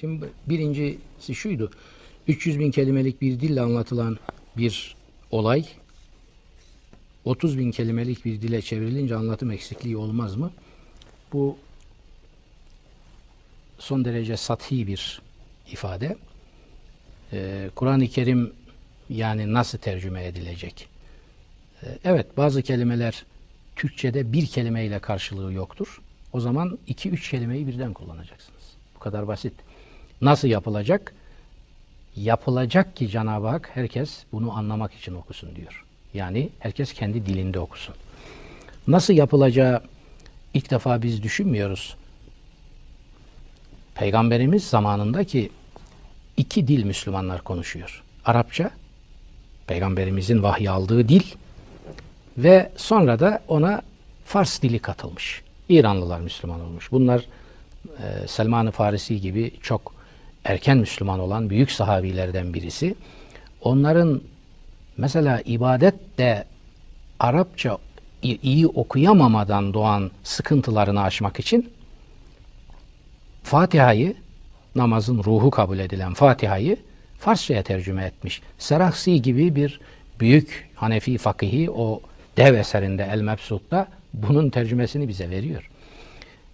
Şimdi birincisi şuydu. 300 bin kelimelik bir dille anlatılan bir olay 30 bin kelimelik bir dile çevrilince anlatım eksikliği olmaz mı? Bu son derece sathi bir ifade. Ee, Kur'an-ı Kerim yani nasıl tercüme edilecek? Ee, evet bazı kelimeler Türkçe'de bir kelimeyle karşılığı yoktur. O zaman iki üç kelimeyi birden kullanacaksınız. Bu kadar basit. Nasıl yapılacak? Yapılacak ki Cenab-ı Hak herkes bunu anlamak için okusun diyor. Yani herkes kendi dilinde okusun. Nasıl yapılacağı ilk defa biz düşünmüyoruz. Peygamberimiz zamanındaki iki dil Müslümanlar konuşuyor. Arapça, peygamberimizin vahiy aldığı dil ve sonra da ona Fars dili katılmış. İranlılar Müslüman olmuş. Bunlar e, Selman-ı Farisi gibi çok erken Müslüman olan büyük sahabilerden birisi. Onların mesela ibadette Arapça iyi okuyamamadan doğan sıkıntılarını aşmak için Fatiha'yı namazın ruhu kabul edilen Fatiha'yı Farsça'ya tercüme etmiş. Serahsi gibi bir büyük Hanefi fakihi o dev eserinde El Mebsut'ta bunun tercümesini bize veriyor.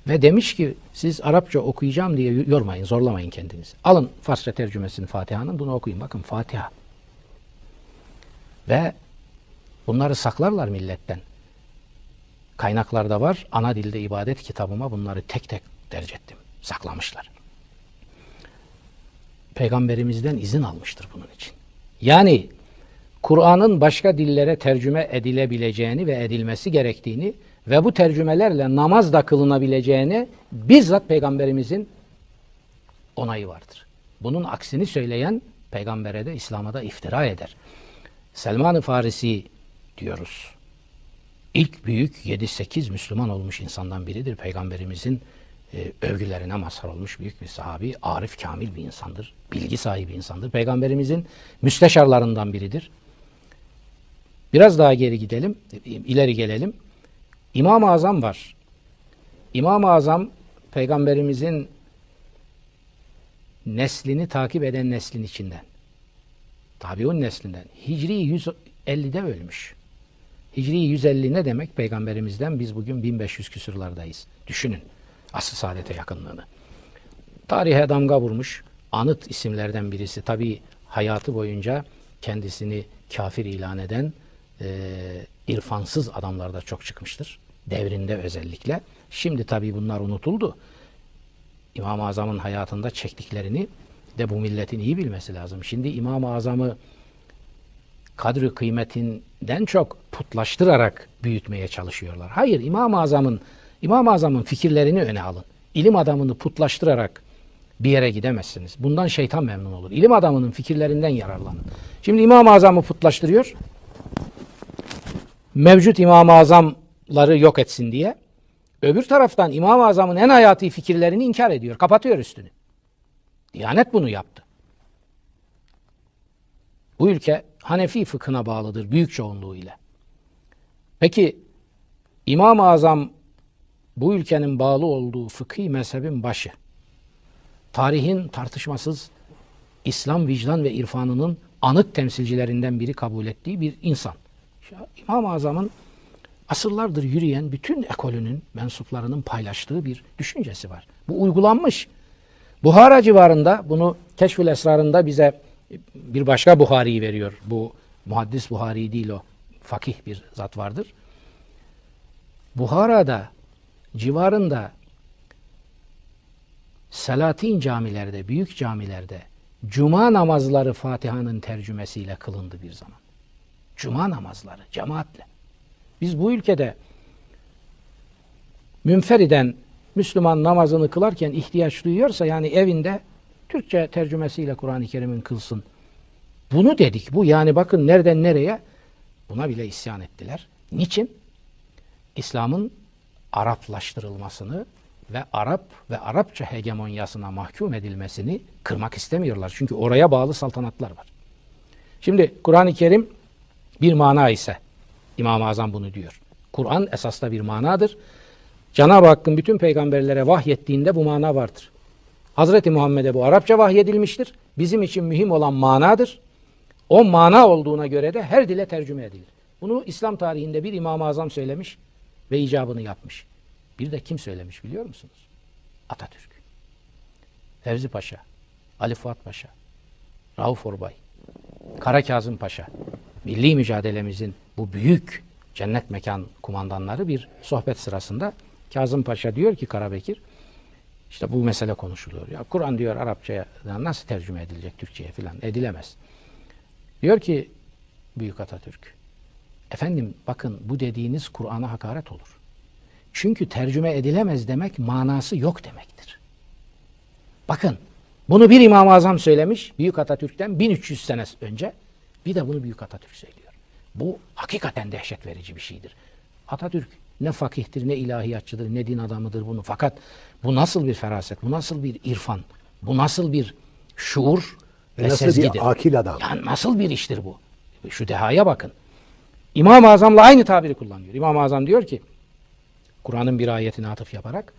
Ve demiş ki siz Arapça okuyacağım diye yormayın, zorlamayın kendinizi. Alın Farsça tercümesini Fatiha'nın bunu okuyun. Bakın Fatiha. Ve bunları saklarlar milletten. Kaynaklarda var. Ana dilde ibadet kitabıma bunları tek tek derc ettim. Saklamışlar. Peygamberimizden izin almıştır bunun için. Yani Kur'an'ın başka dillere tercüme edilebileceğini ve edilmesi gerektiğini ve bu tercümelerle namaz da kılınabileceğini bizzat peygamberimizin onayı vardır. Bunun aksini söyleyen peygambere de İslam'a da iftira eder. Selman-ı Farisi diyoruz. İlk büyük 7-8 Müslüman olmuş insandan biridir. Peygamberimizin e, övgülerine mazhar olmuş büyük bir sahabi. Arif kamil bir insandır. Bilgi sahibi insandır. Peygamberimizin müsteşarlarından biridir. Biraz daha geri gidelim, ileri gelelim. İmam-ı Azam var. İmam-ı Azam peygamberimizin neslini takip eden neslin içinden. Tabiun neslinden. Hicri 150'de ölmüş. Hicri 150 ne demek? Peygamberimizden biz bugün 1500 küsurlardayız. Düşünün asıl saadete yakınlığını. Tarihe damga vurmuş anıt isimlerden birisi. Tabi hayatı boyunca kendisini kafir ilan eden e, irfansız adamlar da çok çıkmıştır. Devrinde özellikle. Şimdi tabi bunlar unutuldu. İmam-ı Azam'ın hayatında çektiklerini de bu milletin iyi bilmesi lazım. Şimdi İmam-ı Azam'ı kadri kıymetinden çok putlaştırarak büyütmeye çalışıyorlar. Hayır İmam-ı Azam'ın İmam-ı Azam'ın fikirlerini öne alın. İlim adamını putlaştırarak bir yere gidemezsiniz. Bundan şeytan memnun olur. İlim adamının fikirlerinden yararlanın. Şimdi İmam-ı Azam'ı putlaştırıyor. Mevcut İmam-ı Azam'ları yok etsin diye. Öbür taraftan İmam-ı Azam'ın en hayati fikirlerini inkar ediyor. Kapatıyor üstünü. Diyanet bunu yaptı. Bu ülke Hanefi fıkhına bağlıdır büyük çoğunluğu ile. Peki İmam-ı Azam bu ülkenin bağlı olduğu fıkhi mezhebin başı. Tarihin tartışmasız İslam vicdan ve irfanının anıt temsilcilerinden biri kabul ettiği bir insan. İmam-ı Azam'ın asırlardır yürüyen bütün ekolünün mensuplarının paylaştığı bir düşüncesi var. Bu uygulanmış. Buhara civarında bunu Keşfül Esrarında bize bir başka Buhari'yi veriyor. Bu muhaddis Buhari değil o. Fakih bir zat vardır. Buhara'da civarında Selatin camilerde, büyük camilerde cuma namazları Fatiha'nın tercümesiyle kılındı bir zaman. Cuma namazları cemaatle. Biz bu ülkede münferiden Müslüman namazını kılarken ihtiyaç duyuyorsa yani evinde Türkçe tercümesiyle Kur'an-ı Kerim'in kılsın. Bunu dedik. Bu yani bakın nereden nereye buna bile isyan ettiler. Niçin? İslam'ın Araplaştırılmasını ve Arap ve Arapça hegemonyasına mahkum edilmesini kırmak istemiyorlar. Çünkü oraya bağlı saltanatlar var. Şimdi Kur'an-ı Kerim bir mana ise İmam-ı Azam bunu diyor. Kur'an esasda bir manadır. Cenab-ı Hakk'ın bütün peygamberlere vahyettiğinde bu mana vardır. Hazreti Muhammed'e bu Arapça vahyedilmiştir. Bizim için mühim olan manadır. O mana olduğuna göre de her dile tercüme edilir. Bunu İslam tarihinde bir İmam-ı Azam söylemiş ve icabını yapmış. Bir de kim söylemiş biliyor musunuz? Atatürk. Fevzi Paşa, Ali Fuat Paşa, Rauf Orbay, Kara Kazım Paşa, milli mücadelemizin bu büyük cennet mekan kumandanları bir sohbet sırasında Kazım Paşa diyor ki Karabekir, işte bu mesele konuşuluyor. Ya Kur'an diyor Arapçaya nasıl tercüme edilecek Türkçe'ye filan edilemez. Diyor ki Büyük Atatürk, efendim bakın bu dediğiniz Kur'an'a hakaret olur. Çünkü tercüme edilemez demek manası yok demektir. Bakın bunu bir İmam-ı Azam söylemiş Büyük Atatürk'ten 1300 sene önce. Bir de bunu Büyük Atatürk söylüyor. Bu hakikaten dehşet verici bir şeydir. Atatürk ne fakihtir, ne ilahiyatçıdır, ne din adamıdır bunu. Fakat bu nasıl bir feraset, bu nasıl bir irfan, bu nasıl bir şuur ve, Ve nasıl sezgidir. bir akil adam. Yani nasıl bir iştir bu? Şu dehaya bakın. İmam-ı Azam'la aynı tabiri kullanıyor. İmam-ı Azam diyor ki, Kur'an'ın bir ayetine atıf yaparak,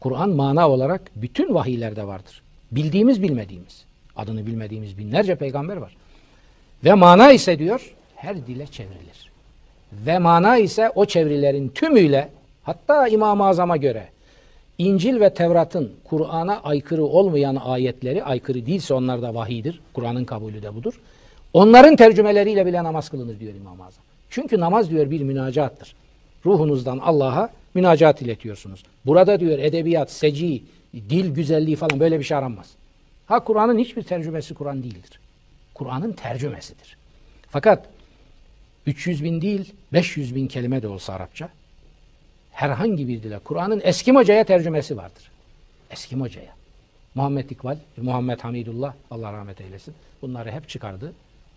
Kur'an mana olarak bütün vahiylerde vardır. Bildiğimiz bilmediğimiz, adını bilmediğimiz binlerce peygamber var. Ve mana ise diyor, her dile çevrilir. Ve mana ise o çevirilerin tümüyle, hatta İmam-ı Azam'a göre, İncil ve Tevrat'ın Kur'an'a aykırı olmayan ayetleri, aykırı değilse onlar da vahidir. Kur'an'ın kabulü de budur. Onların tercümeleriyle bile namaz kılınır diyor İmam-ı Azam. Çünkü namaz diyor bir münacattır. Ruhunuzdan Allah'a münacat iletiyorsunuz. Burada diyor edebiyat, seci, dil güzelliği falan böyle bir şey aranmaz. Ha Kur'an'ın hiçbir tercümesi Kur'an değildir. Kur'an'ın tercümesidir. Fakat 300 bin değil 500 bin kelime de olsa Arapça herhangi bir dile Kur'an'ın Eskimoca'ya tercümesi vardır. Eskimoca'ya. Muhammed İkbal, Muhammed Hamidullah Allah rahmet eylesin. Bunları hep çıkardı.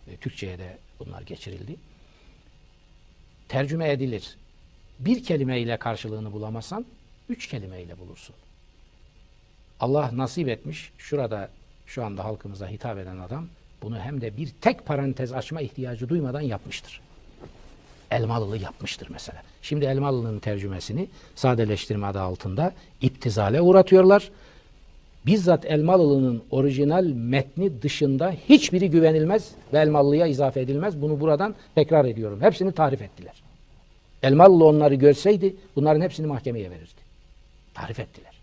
E, Türkçe'ye de bunlar geçirildi. Tercüme edilir. Bir kelimeyle karşılığını bulamazsan üç kelimeyle bulursun. Allah nasip etmiş. Şurada şu anda halkımıza hitap eden adam bunu hem de bir tek parantez açma ihtiyacı duymadan yapmıştır. Elmalılı yapmıştır mesela. Şimdi Elmalı'nın tercümesini sadeleştirme adı altında iptizale uğratıyorlar. Bizzat Elmalı'nın orijinal metni dışında hiçbiri güvenilmez ve Elmalı'ya izafe edilmez. Bunu buradan tekrar ediyorum. Hepsini tarif ettiler. Elmalılı onları görseydi bunların hepsini mahkemeye verirdi. Tarif ettiler.